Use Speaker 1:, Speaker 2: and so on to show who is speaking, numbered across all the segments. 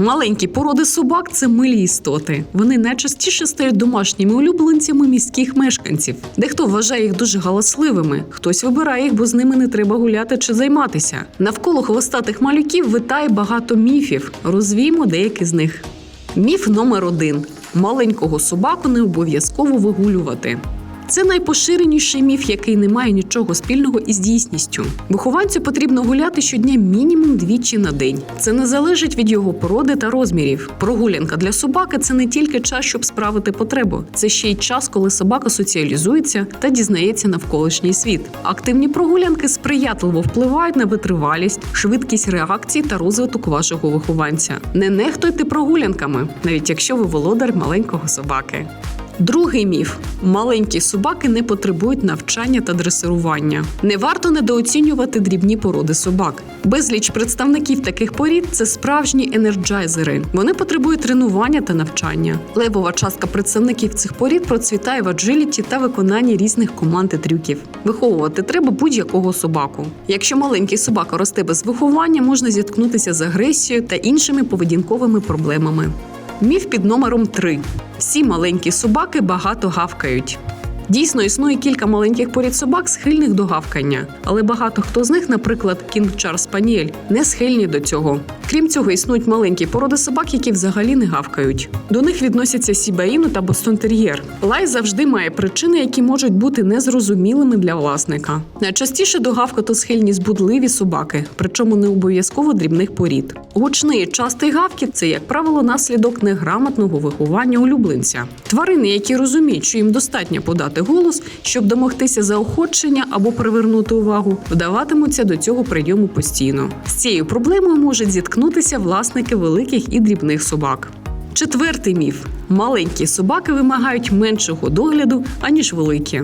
Speaker 1: Маленькі породи собак це милі істоти. Вони найчастіше стають домашніми улюбленцями міських мешканців. Дехто вважає їх дуже галасливими, хтось вибирає їх, бо з ними не треба гуляти чи займатися. Навколо хвостатих малюків витає багато міфів. Розвіємо деякі з них. Міф номер один: маленького собаку не обов'язково вигулювати. Це найпоширеніший міф, який не має нічого спільного із дійсністю. Вихованцю потрібно гуляти щодня мінімум двічі на день. Це не залежить від його породи та розмірів. Прогулянка для собаки це не тільки час, щоб справити потребу, це ще й час, коли собака соціалізується та дізнається навколишній світ. Активні прогулянки сприятливо впливають на витривалість, швидкість реакцій та розвиток вашого вихованця. Не нехтуйте прогулянками, навіть якщо ви володар маленького собаки. Другий міф: маленькі собаки не потребують навчання та дресирування. Не варто недооцінювати дрібні породи собак. Безліч представників таких порід це справжні енерджайзери. Вони потребують тренування та навчання. Левова частка представників цих порід процвітає в аджиліті та виконанні різних команд і трюків. Виховувати треба будь-якого собаку. Якщо маленький собака росте без виховання, можна зіткнутися з агресією та іншими поведінковими проблемами. Міф під номером 3. Всі маленькі собаки багато гавкають. Дійсно, існує кілька маленьких порід собак, схильних до гавкання, але багато хто з них, наприклад, кінг Чар Паніель, не схильні до цього. Крім цього, існують маленькі породи собак, які взагалі не гавкають. До них відносяться Сібаїну та Бостон-тер'єр. Лай завжди має причини, які можуть бути незрозумілими для власника. Найчастіше до гавкоту схильні збудливі собаки, причому не обов'язково дрібних порід. Гучний частий гавкіт це, як правило, наслідок неграмотного виховання улюбленця. Тварини, які розуміють, що їм достатньо подати голос, щоб домогтися заохочення або привернути увагу, вдаватимуться до цього прийому постійно. З цією проблемою можуть зіткнутися власники великих і дрібних собак. Четвертий міф: маленькі собаки вимагають меншого догляду, аніж великі.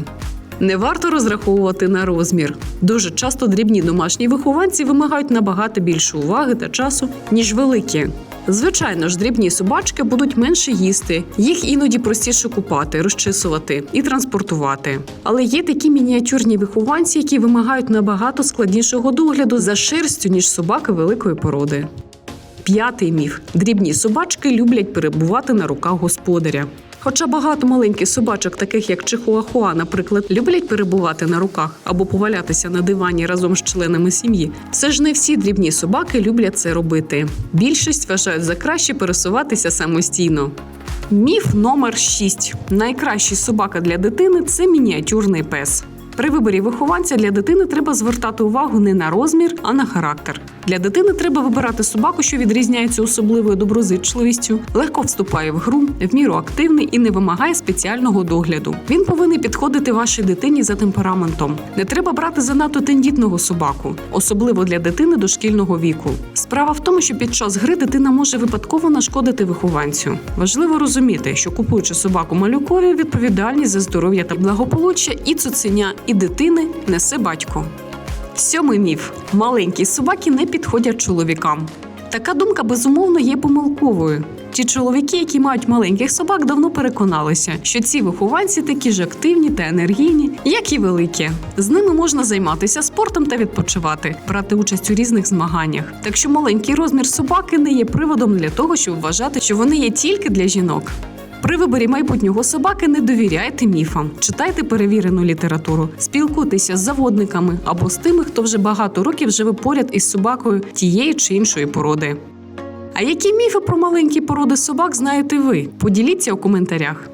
Speaker 1: Не варто розраховувати на розмір. Дуже часто дрібні домашні вихованці вимагають набагато більше уваги та часу, ніж великі. Звичайно ж, дрібні собачки будуть менше їсти, їх іноді простіше купати, розчисувати і транспортувати. Але є такі мініатюрні вихованці, які вимагають набагато складнішого догляду за шерстю, ніж собаки великої породи. П'ятий міф: дрібні собачки люблять перебувати на руках господаря. Хоча багато маленьких собачок, таких як Чихуахуа, наприклад, люблять перебувати на руках або повалятися на дивані разом з членами сім'ї, все ж не всі дрібні собаки люблять це робити. Більшість вважають за краще пересуватися самостійно. Міф номер 6. Найкращий собака для дитини це мініатюрний пес. При виборі вихованця для дитини треба звертати увагу не на розмір, а на характер. Для дитини треба вибирати собаку, що відрізняється особливою доброзичливістю, легко вступає в гру, в міру активний і не вимагає спеціального догляду. Він повинен підходити вашій дитині за темпераментом. Не треба брати занадто тендітного собаку, особливо для дитини дошкільного віку. Справа в тому, що під час гри дитина може випадково нашкодити вихованцю. Важливо розуміти, що купуючи собаку малюкові, відповідальність за здоров'я та благополуччя і цуценя, і дитини несе батько. Сьомий міф: маленькі собаки не підходять чоловікам. Така думка безумовно є помилковою. Ті чоловіки, які мають маленьких собак, давно переконалися, що ці вихованці такі ж активні та енергійні, як і великі. З ними можна займатися спортом та відпочивати, брати участь у різних змаганнях. Так що маленький розмір собаки не є приводом для того, щоб вважати, що вони є тільки для жінок. При виборі майбутнього собаки не довіряйте міфам, читайте перевірену літературу, спілкуйтеся з заводниками або з тими, хто вже багато років живе поряд із собакою тієї чи іншої породи. А які міфи про маленькі породи собак знаєте ви? Поділіться у коментарях.